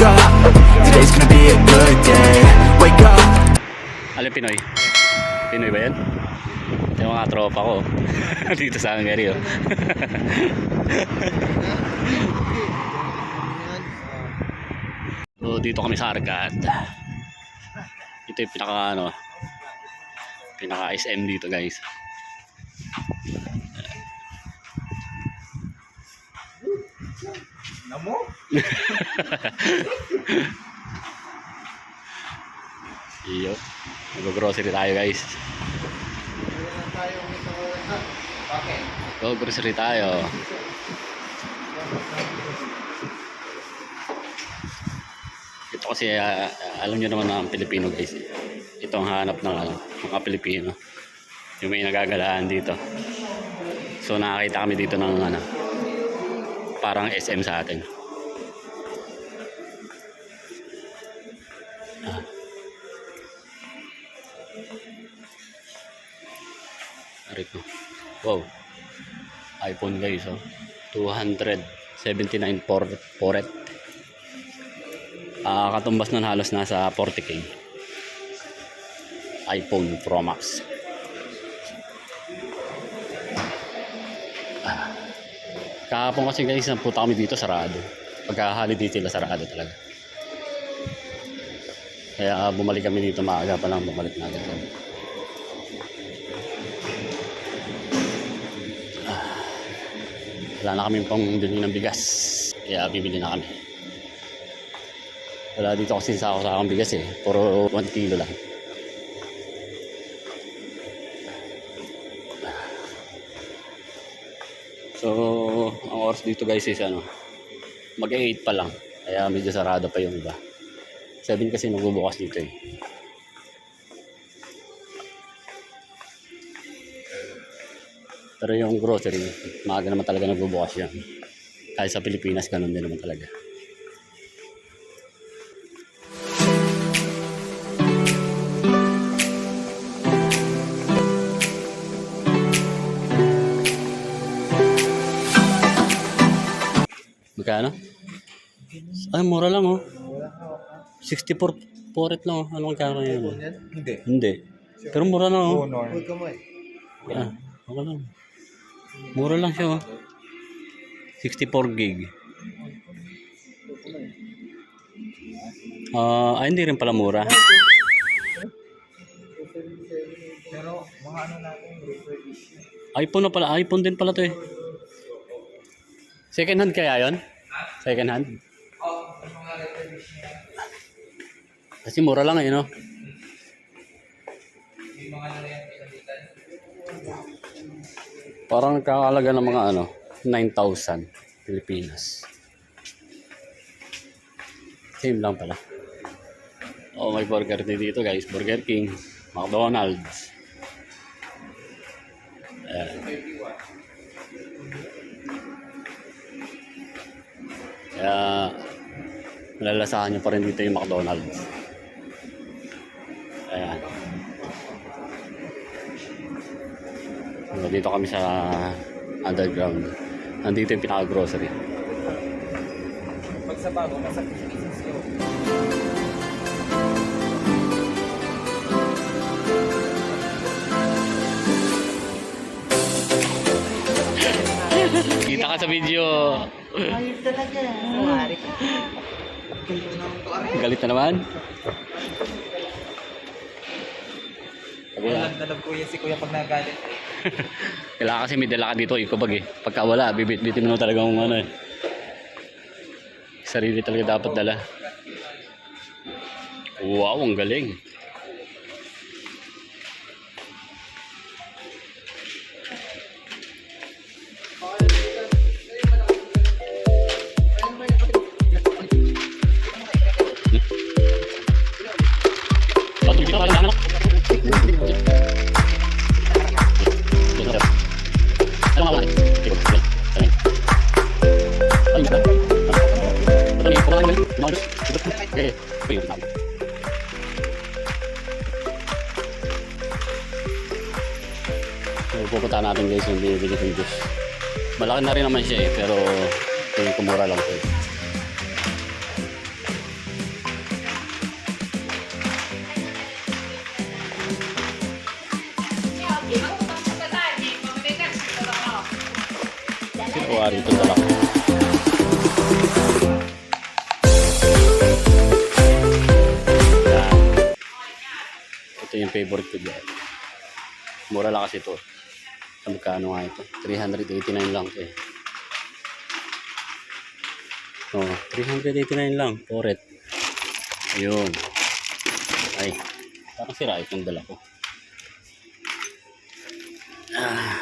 wake up Today's gonna be a good day Wake up Alin Pinoy? Pinoy ba yan? Yung mga tropa ko. Dito sa Hungary, oh. so, dito kami sa Arcad. Ito yung pinaka, ano, pinaka SM dito, guys. Namo? Iyo. Mag-grocery tayo, guys. Go grocery tayo. Ito kasi ah, alam niyo naman na ang Pilipino guys. Ito ang hanap ng ano, mga Pilipino. Yung may nagagalaan dito. So nakakita kami dito ng ano, parang SM sa atin. Ah. Wow. iPhone guys, oh. 279 por poret. Ah, katumbas nun halos nasa 40k. iPhone Pro Max. Kahapon kasi guys, napunta kami dito sarado. Pagka holiday sila sarado talaga. Kaya ah, bumalik kami dito maaga pa lang bumalik na agad kami. wala na kami pang bili ng bigas kaya bibili na kami wala dito kasi sa ako sa akong bigas eh puro 1 kilo lang so ang oras dito guys is ano mag 8 pa lang kaya medyo sarado pa yung iba 7 kasi nagbubukas dito eh Pero yung grocery, maaga naman talaga nagbubukas yan. Kahit sa Pilipinas, ganun din naman talaga. Magkano? Ay, mura lang oh. 64 poret lang oh. Anong kano yun? Hindi. Hindi. Pero mura lang oh. Honor. Huwag ka mo eh. Ah, okay lang. Mura lang siya, oh. 64 gig. Ah, ay, hindi rin pala mura. Pero mga ano natin, iPhone na pala. iPhone din pala to eh. Second hand kaya yon? Second hand? Kasi mura lang eh, no? Parang nagkakalaga ng mga ano, 9,000 Pilipinas. Same lang pala. Oh, may burger din dito guys. Burger King, McDonald's. Ayan. Kaya, malalasahan nyo pa rin dito yung McDonald's. Ayan. So, dito kami sa underground. Nandito yung pinaka-grocery. Pag sa bago, nasa 50 Kita ka sa video. Ayun talaga. Sumari ka. Galit na naman. Sabi na, dalag kuya si kuya pag nagalit. Kailangan kasi may dala ka dito, ikubag eh. Pagka wala, bibit-bitin mo talaga kung ano eh. Sarili talaga dapat dala. Wow, ang galing. nakita natin guys yung binibigay ng Diyos. Malaki na rin naman siya eh, pero tingin ko mura lang po eh. Sinawa rito na lang. Ito yung favorite ko dyan. Mura lang kasi ito. Magkano nga ito? 389 lang ito eh. Oh, 389 lang. Poret. Ayun. Ay. Parang sira itong dala ko. Ah.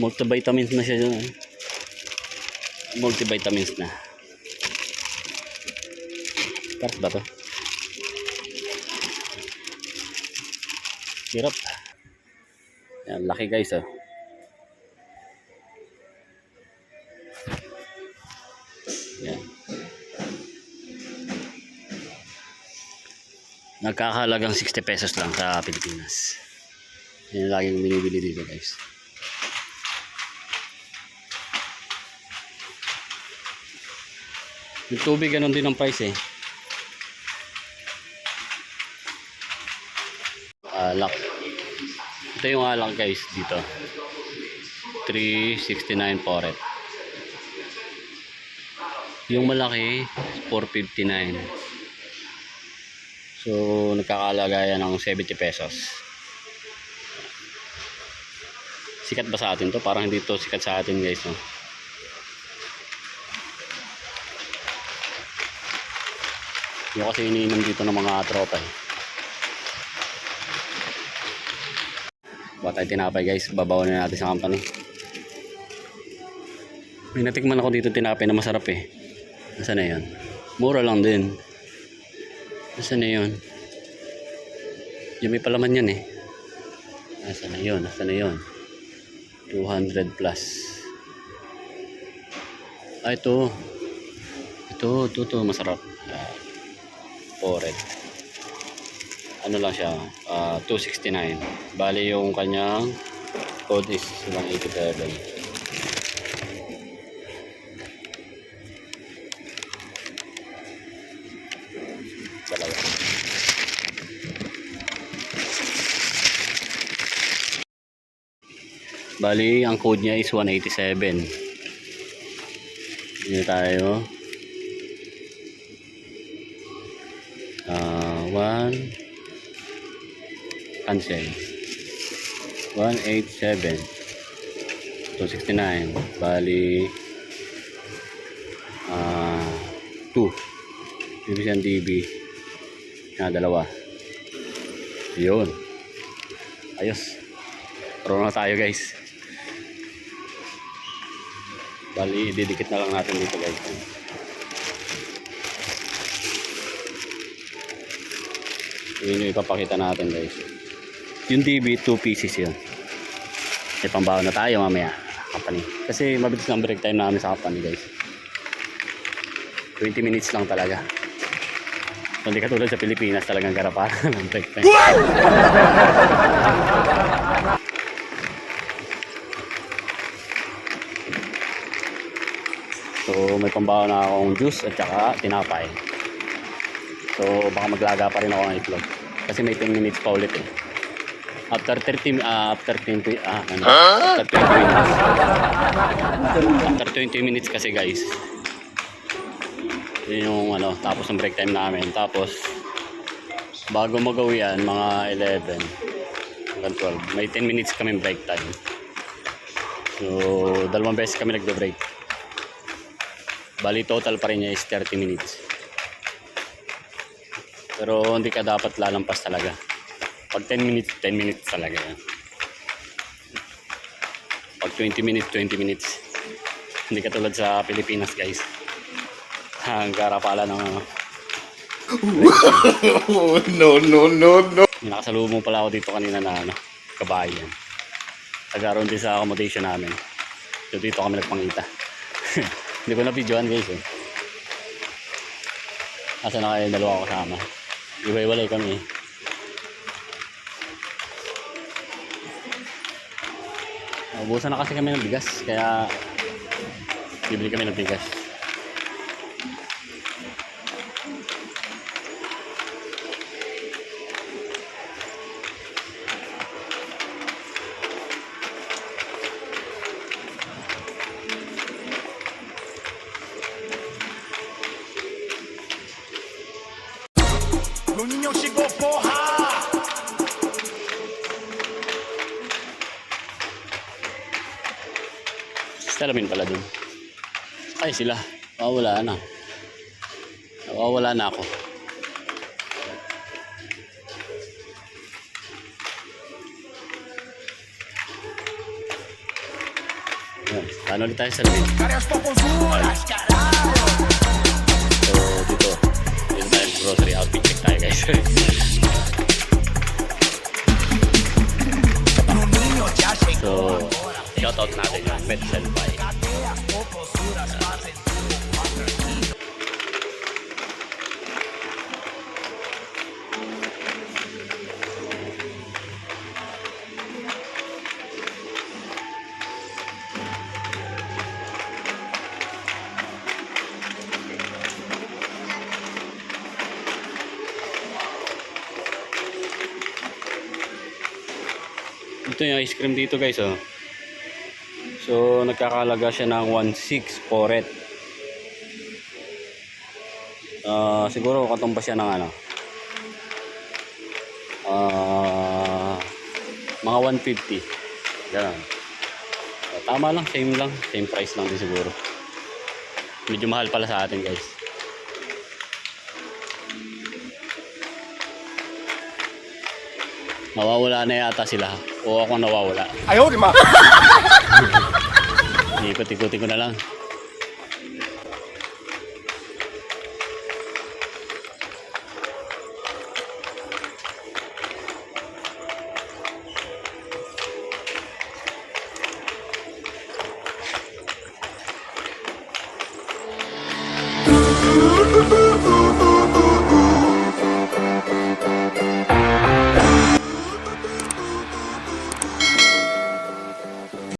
Multivitamins na siya dyan. eh. Multivitamins na. Start ba to? Hirap. Yan, laki guys oh. Yan. Nagkakahalagang 60 pesos lang sa Pilipinas. Yan laging binibili dito guys. Yung tubig ganun din ang price eh. Alak. Ito yung alak guys dito. 369 poret. Yung malaki 459. So nagkakalaga yan ng 70 pesos. Sikat ba sa atin to? Parang hindi to sikat sa atin guys no. Yung kasi iniinom dito ng mga tropa eh. Ba't tayo tinapay guys, babawan na natin sa company. May natikman ako dito tinapay na masarap eh. Nasaan na yun? Mura lang din. Nasaan na yun? Yung may palaman yan eh. Nasaan na yun? Nasaan na yun? 200 plus. Ah, ito. Ito, ito, ito. Masarap. Ah, Poret. Ano lang siya? ah 269. Bali yung kanyang code is 187. Dalawa. Bali, ang code niya is 187. Hindi tayo. Ah, 1 cancel. 187. 269. Bali ah 2. Division DB. Na dalawa. Yun. Ayos. Pro na tayo guys. Bali, didikit na lang natin dito guys. Yun yung ipapakita natin guys. Yung DB, 2 pieces yun. May pambaho na tayo mamaya. Company. Kasi mabilis lang break time namin sa company guys. 20 minutes lang talaga. Hindi katulad sa Pilipinas talagang garaparan ng break time. So may pambaho na akong juice at saka tinapay. So baka maglaga pa rin ako ng itlog. Kasi may 10 minutes pa ulit eh. After 30 ah after 20 ah ano, after 20 minutes. After 20 minutes kasi guys. Yun yung ano, tapos ng break time namin. Tapos bago magawi yan, mga 11 hanggang 12. May 10 minutes kami break time. So, dalawang beses kami nagbe-break. Bali total pa rin niya is 30 minutes. Pero hindi ka dapat lalampas talaga. Pag 10 minutes, 10 minutes talaga yan. Pag 20 minutes, 20 minutes. Hindi ka tulad sa Pilipinas guys. Ang karapala ng ano. No, no, no, no. Nakasalubong pala ako dito kanina na ano, kabayan. Tagaroon din sa accommodation namin. So dito kami nagpangita. Hindi ko na videoan guys eh. Asa na kayo dalawa ko kasama. Iwaiwalay kami. Ubusan na kasi kami ng bigas. Kaya bibili kami ng bigas. Salamin pala dun. Ay sila. Nawawala na. Nawawala na ako. Yan. Paano ulit tayo sa salamin? So, dito. Dito tayo grocery outfit check tayo guys. so, shoutout natin yung Pet Senpai. Ito yung ice cream dito guys oh. So nagkakalaga siya ng 1.6 poret. Ah, siguro katumbas siya ng ano. Ah, mga 150. Ganun. So, tama lang, same lang, same price lang din siguro. Medyo mahal pala sa atin guys. Nawawala na yata sila. O ako nawawala. Ayaw, di ma. Ikot-ikutin ko na lang.